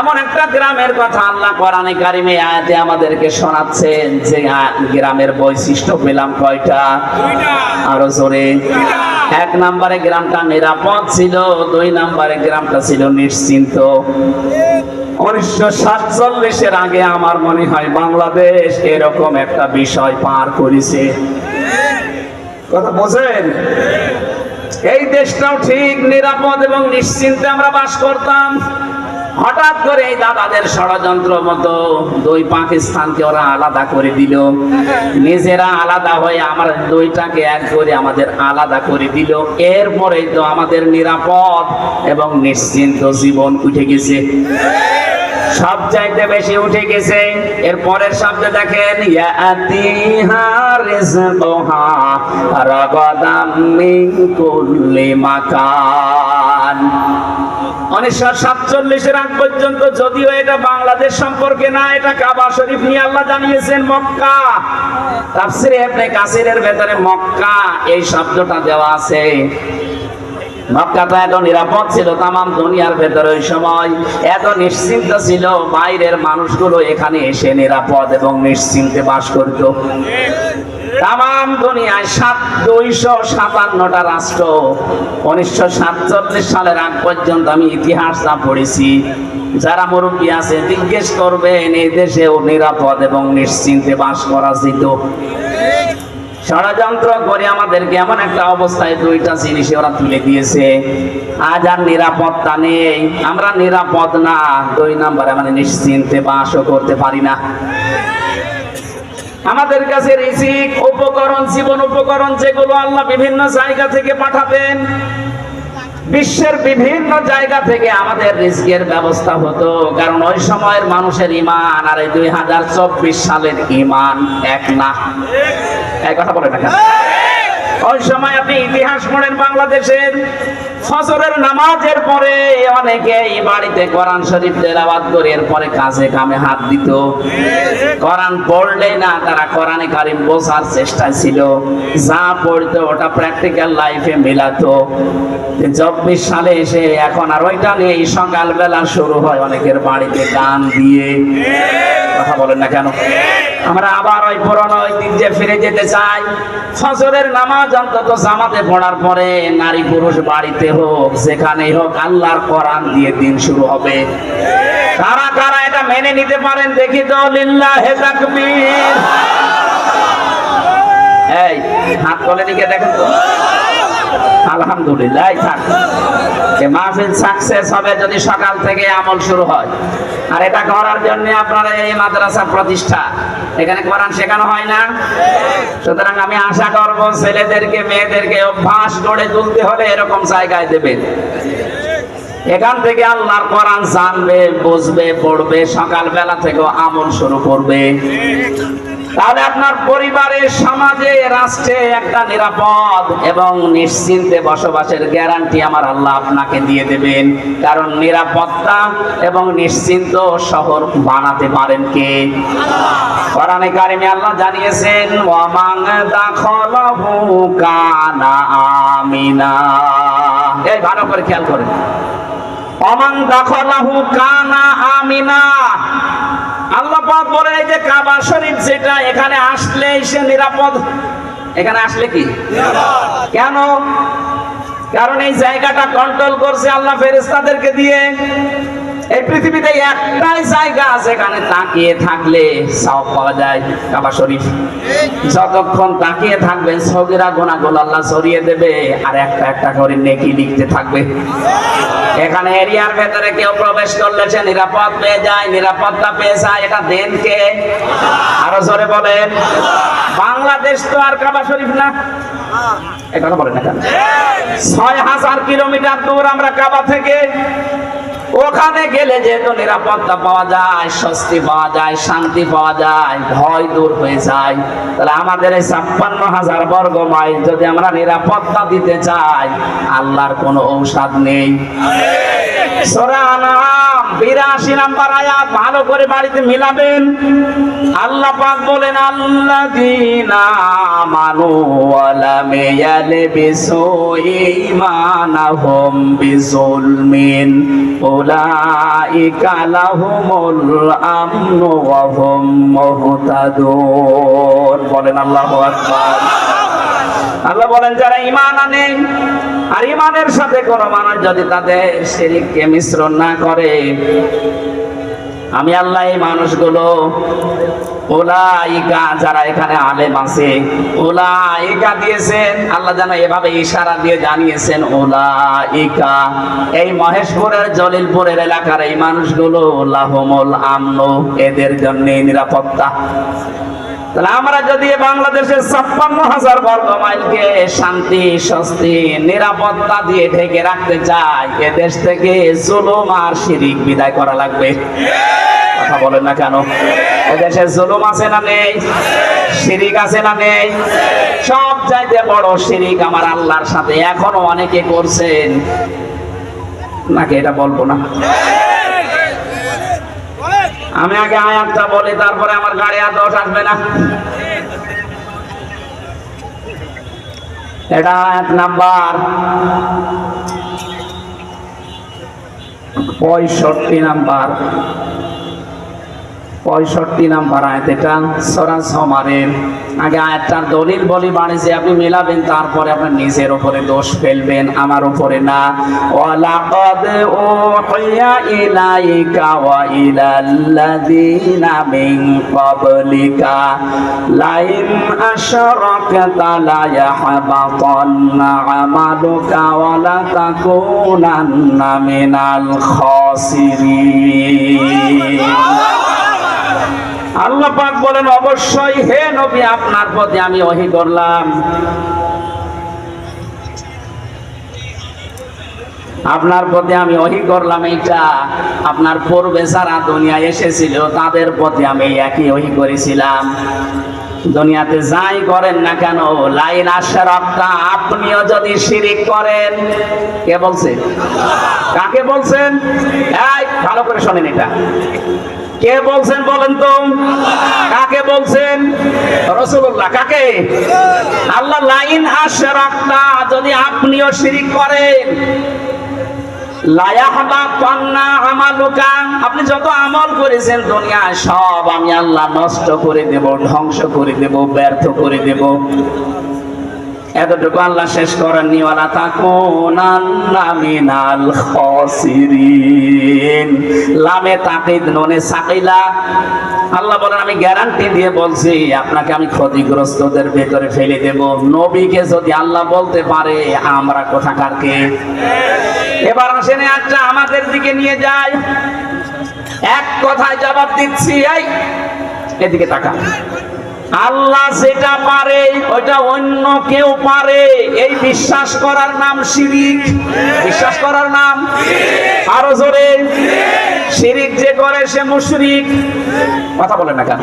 এমন একটা গ্রামের কথা আল্লাহ কোরআনে কারিমে আয়াতে আমাদেরকে শোনাচ্ছেন যে গ্রামের বৈশিষ্ট্য পেলাম কয়টা? আরও জোরে। এক নম্বরে গ্রামটা নিরাপদ ছিল দুই নম্বরে গ্রামটা ছিল নিশ্চিন্ত। উনিশশো সাতচল্লিশের আগে আমার মনে হয় বাংলাদেশ এরকম একটা বিষয় পার করেছে। কথা বোঝেন? এই দেশটাও ঠিক নিরাপদ এবং নিশ্চিন্তে আমরা বাস করতাম। হঠাৎ করে এই দাদাদের ষড়যন্ত্র মতো দুই পাকিস্তানকে ওরা আলাদা করে দিল। নিজেরা আলাদা হয়ে আমার দুইটাকে এক করে আমাদের আলাদা করে দিল। এরপরে তো আমাদের নিরাপদ এবং নিশ্চিন্ত জীবন উঠে গেছে। সব চাইতে বেশি উঠে গেছে। এর পরের শব্দে দেখেন ইয়াতিহা রিজকুহা উনিশশো সাতচল্লিশের আগ পর্যন্ত যদিও এটা বাংলাদেশ সম্পর্কে না, এটা কাবা শরীফ আল্লাহ জানিয়েছেন মক্কা। ভেতরে মক্কা, এই শব্দটা দেওয়া আছে। মক্কাটা এত নিরাপদ ছিল, তামাম দুনিয়ার ভেতরে ওই সময় এত নিশ্চিন্ত ছিল, বাইরের মানুষগুলো এখানে এসে নিরাপদ এবং নিশ্চিন্তে বাস করত। তামাম দুনিয়ায় সাত, দুইশো সাতান্নটা রাষ্ট্র। উনিশশো সাতচল্লিশ সালের আগ পর্যন্ত আমি ইতিহাসটা পড়েছি, যারা মুরব্বী আছে জিজ্ঞেস করবেন, এই দেশেও নিরাপদ এবং নিশ্চিন্তে বাস করা যেত? ষড়যন্ত্র করে আমাদেরকে এমন একটা অবস্থায় দুইটা জিনিস ওরা তুলে দিয়েছে, আজ আর নিরাপত্তা নেই, আমরা নিরাপদ না, দুই নাম্বারে মানে নিশ্চিন্তে বাসও করতে পারি না। আমাদের কাছে রিজিক, উপকরণ, জীবন উপকরণ যেগুলো আল্লাহ বিভিন্ন জায়গা থেকে পাঠাতেন, বিশ্বের বিভিন্ন জায়গা থেকে আমাদের রিস্কের ব্যবস্থা হতো কারণ ওই সময়ের মানুষের ইমান আর এই দুই হাজার চব্বিশ সালের ইমান এক না এক কথা বলে না? ওই সময় আপনি ইতিহাস পড়েন বাংলাদেশের ফজরের নামাজের পরে, অনেকে এই বাড়িতে কোরআন শরীফ তেলাওয়াত করে, এরপরে কাজে কামে হাত দিত। কোরআন পড়লে না, তারা কোরআনে কারিম বোঝার চেষ্টা ছিল। যা পড়তো, ওটা প্র্যাকটিক্যাল লাইফে মেলাতো। চব্বিশ সালে এসে এখন আর ওইটা নেই, সকালবেলা শুরু হয় অনেকের বাড়িতে গান দিয়ে। কথা বলেন না কেন? আমরা আবার ওই পুরনো ঐতিহ্যে ফিরে যেতে চাই। ফজরের নামাজ অন্তত জামাতে পড়ার পরে নারী পুরুষ বাড়িতে হোক, যেখানেই হোক, আল্লাহর কোরআন দিয়ে দিন শুরু হবে। কারা কারা এটা মেনে নিতে পারেন দেখি তো, লিল্লাহে তাকবীর। এই, হাত তোলে দিকে দেখেন তো? থেকে। সুতরাং আমি আশা করব ছেলেদেরকে, মেয়েদেরকে অভ্যাস গড়ে তুলতে হলে এরকম জায়গায় দেবেন এখান থেকে আল্লাহর কোরআন জানবে, বুঝবে, পড়বে, সকালবেলা থেকেও আমল শুরু করবে। তাহলে আপনার পরিবারে, সমাজে, রাষ্ট্রে একটা নিরাপদ এবং নিশ্চিন্তে বসবাসের গ্যারান্টি আমার আল্লাহ আপনাকে দিয়ে দেবেন। কারণ নিরাপত্তা এবং নিশ্চিন্ত শহর বানাতে পারেন কে? কোরআনে কারিমে আল্লাহ জানিয়েছেন, ওয়ামান দাখলাহু কানা আমিনা। এই ভালো করে খেয়াল করেন। অমান দাখলাহু কানা আমিনা। আল্লাহ পাক বলেন এই যে কাবা শরীফ যেটা এখানে আসলে সে নিরাপদ। এখানে আসলে কি? কেন? কারণ এই জায়গাটা কন্ট্রোল করছে আল্লাহ ফেরেশতাদেরকে দিয়ে। এই পৃথিবীতে একটাই জায়গা আছে এখানে তাকিয়ে থাকলে সব পাওয়া যায় কাবা শরীফ। যতক্ষণ তাকিয়ে থাকবেন সগিরা গোনাগুলো আল্লাহ সরিয়ে দেবে আর একটা একটা করে নেকি লিখতে থাকবে। এখানে এরিয়ার ভেতরে কেউ প্রবেশ করলে সে নিরাপদ পেয়ে যায়, নিরাপত্তা পেয়ে যায়, এটা দেন কে আরও জোরে বলেন। বাংলাদেশ তো আর কাবা শরীফ না। এ বলেন ছয় হাজার কিলোমিটার দূর আমরা কাবা থেকে ওখানে গেলে যেহেতু নিরাপত্তা পাওয়া যায় স্বস্তি পাওয়া যায় শান্তি পাওয়া যায় ভয় দূর হয়ে যায় তাহলে আমাদের এই ছাপ্পান্ন হাজার বর্গ মাইল যদি আমরা নিরাপত্তা দিতে চাই আল্লাহর কোনো ঔষধ নেই। সূরা আনাম বিরাশি নাম্বার আয়াত, ভালো করে বাড়িতে মিলাবেন। আল্লাহ পাক বলেন, আল্লাযীনা আমানু ওয়া লাম ইয়ালবিসু ঈমানাহুম বিযুলমিন। উলাইকা লাহুমুল আমনু ওয়া হুম মুহতাদুন। বলেন আল্লাহু আকবার। আল্লাহ বলেন, যারা ইমান আনে আর ইমানের সাথে কোন মানুষ যদি তাদের শিরিককে মিশ্রণ না করে, আমি আল্লাহ এই মানুষগুলো যারা এখানে আলেম আছে দিয়েছেন, আল্লাহ যেন এভাবে ইশারা দিয়ে জানিয়েছেন ওলাইকা এই মহেশপুরের, জলিলপুরের এলাকার এই মানুষগুলো লাহমুল আমনো, এদের জন্য নিরাপত্তা। তাহলে আমরা যদি বাংলাদেশের ছাপ্পান্ন হাজার বর্গ মাইলকে শান্তি, স্বস্তি, নিরাপত্তা দিয়ে ঢেকে রাখতে চাই, এ দেশ থেকে জুলুম আর শিরিক বিদায় করা লাগবে। কথা বলেন না কেন? এদেশে জুলুম আছে না নেই? শিরিক আছে না নেই? সব চাইতে বড় শিরিক আমার আল্লাহর সাথে এখনও অনেকে করছেন। নাকি এটা বলব না? আমি আগে আয়াতটা বলি, তারপরে আমার গাড়ি আর দশ আসবে না। এটা আয়াত নাম্বার পঁয়ষট্টি নাম্বার। পঁয়ষট্টি নাম্বার আয়াত এটা, সরা সমারের। আগে আয়াতটার দলিল বলি বাড়িছে আপনি মেলাবেন, তারপরে আপনার নিজের উপরে দোষ ফেলবেন, আমার উপরে না। ওয়ালাকাদ উহিয়া ইলাইকা ওয়া ইলাল্লাযীনা মিন ক্বাবলিকা, লাইন আশরাকতা লা আমালুকা ওয়া মিনাল খাসিরিন। আল্লাহ পাক বলেন, অবশ্যই হে নবী, আপনার প্রতি আমি ওহি করলাম। আপনার প্রতি আমি ওহি করলাম এইটা। আপনার পূর্বে যারা দুনিয়া এসেছিল, তাদের প্রতি আমি একই ওহি করেছিলাম। দুনিয়াতে যাই করেন না কেন, লাইন আসার আপনা আপনিও যদি শিরিক করেন, কে বলছে? কাকে বলছেন? এই, ভালো করে শোনেন এটা। কে বলছেন বলেন তো? কাকে বলছেন? রসুল্লাহ কাকে? আল্লাহ লাইন আশরাকতা, যদি আপনিও শিরিক করেন। আপনি যত আমল করেছেন দুনিয়ায়, সব আমি আল্লাহ নষ্ট করে দেব, ধ্বংস করে দেব, ব্যর্থ করে দেব। এতটুকু আল্লাহ শেষ করেননি ওয়ালা তাকুনান্না মিনাল খাসিরিন। লামে তাকিদ, নুনে সাকিলা। আল্লাহ বলেন, আমি গ্যারান্টি দিয়ে বলছি, আপনাকে আমি ক্ষতিগ্রস্তদের ভেতরে ফেলে দেব। নবীকে যদি আল্লাহ বলতে পারে, আমরা কোথাকার কে? এবার আসেন একটা আমাদের দিকে নিয়ে যায় এক কথায় জবাব দিচ্ছি, এই, এদিকে তাকা আল্লাহ যেটা পারে ওইটা অন্য কেউ পারে। এই বিশ্বাস করার নাম শিরিক। বিশ্বাস করার নাম আরও জোরে। শিরিক যে করে সে মুশরিক। কথা বলেন না কেন?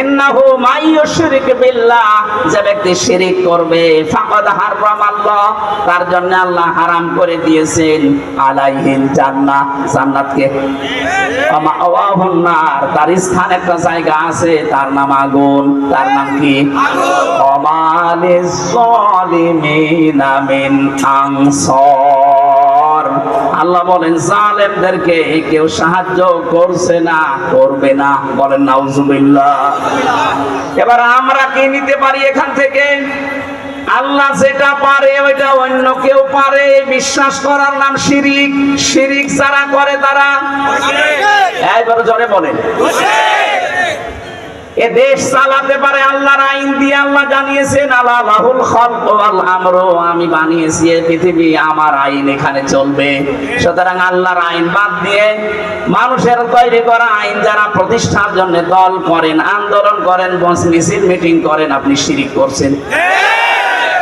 ইন্নাহু মাইয়ুশরিক বিল্লাহ যে ব্যক্তি শিরিক করবে ফাকাদ হারাম আল্লাহ তার জন্য আল্লাহ হারাম করে দিয়েছেন। আলাইহিল জান্নাহ জান্নাতকে। আমা আওয়াহুন নার তার স্থান একটা জায়গা আছে তার নাম আগুন। তার নাম কি? অমালিস সালিমিনা মিন আনসার। আল্লাহ বলেন জালেমদেরকে কেউ সাহায্য করছে না করবে না। বলেন নাউজুবিল্লাহ। এবার আমরা কি নিতে পারি এখান থেকে? আল্লাহ যেটা পারে ওইটা অন্য কেউ পারে। বিশ্বাস করার নাম শিরিক। শিরিক যারা করে তারা? এইবার জোরে বলেন। এ দেশ চালাতে পারে আল্লাহর আইন দিয়ে আল্লাহ জানিয়েছেন আল্লাহ লাহুল খালক ওয়াল আমি বানিয়েছি পৃথিবী, আমার আইন এখানে চলবে। সুতরাং আল্লাহর আইন বাদ দিয়ে মানুষের তৈরি করা আইন যারা প্রতিষ্ঠার জন্য দল করেন, আন্দোলন করেন, বস মিছিল, মিটিং করেন, আপনি শিরিক করছেন।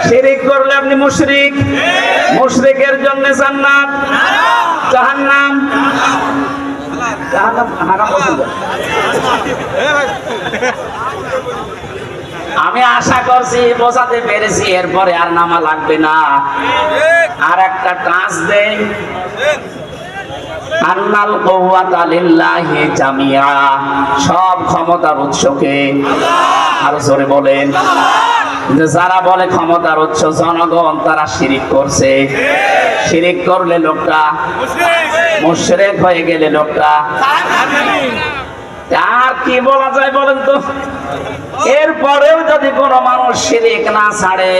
শিরিক করলে আপনি মুশরিক। মুশরিকের জন্য জান্নাত। জাহান্নাম। আমি আশা করছি, বোঝাতে পেরেছি, এরপরে আর নামা লাগবে না। আর একটা টাচ লিল্লাহি জামিয়া সব ক্ষমতার উৎসকে আরও জোরে বলেন। যারা বলে ক্ষমতার উৎস জনগণ, তারা শিরিক করছে। শিরিক করলে লোকটা মুশরিক হয়ে গেলে লোকটা। আর কি বলা যায় বলেন তো? এরপরেও যদি কোনো মানুষ শিরিক না ছাড়ে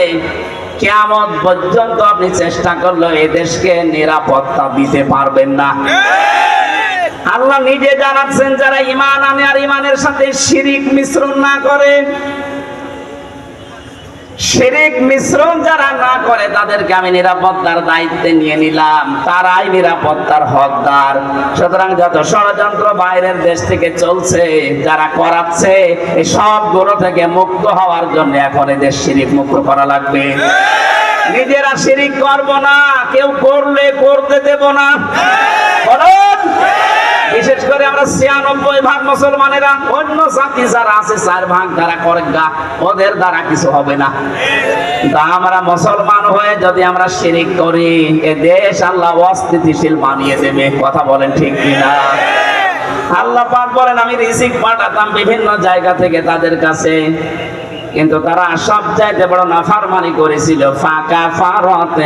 কেমন পর্যন্ত আপনি চেষ্টা করলে এই দেশকে নিরাপত্তা দিতে পারবেন না। আল্লাহ নিজে জানাচ্ছেন, যারা ইমান আনে আর ইমানের সাথে শিরিক মিশ্রণ না করে শিরিক মিশ্রণ যারা না করে, তাদেরকে আমি নিরাপত্তার দায়িত্বে নিয়ে নিলাম। তারাই নিরাপত্তার হকদার। সুতরাং যত ষড়যন্ত্র বাইরের দেশ থেকে চলছে, যারা করাচ্ছে, এই সবগুলো থেকে মুক্ত হওয়ার জন্য এখন এদের শিরিক মুক্ত করা লাগবে। নিজেরা শিরিক করব না, কেউ করলে করতে দেব না। বলুন। বিশেষ করে আমরা ছিয়ানব্বই ভাগ মুসলমানেরা, অন্য জাতি যারা আছে, চার ভাগ যারা করে গা, ওদের দ্বারা কিছু হবে না। তা আমরা মুসলমান হয়ে যদি আমরা শিরিক করি, এ দেশ আল্লাহ অস্থিতিশীল বানিয়ে দেবে। কথা বলেন ঠিক কিনা? আল্লাহ পাক বলেন, আমি রিজিক পাঠাতাম বিভিন্ন জায়গা থেকে তাদের কাছে, কিন্তু তারা সব চাইতে বড় নাফারমানি করেছিল। ফাঁকা ফারতে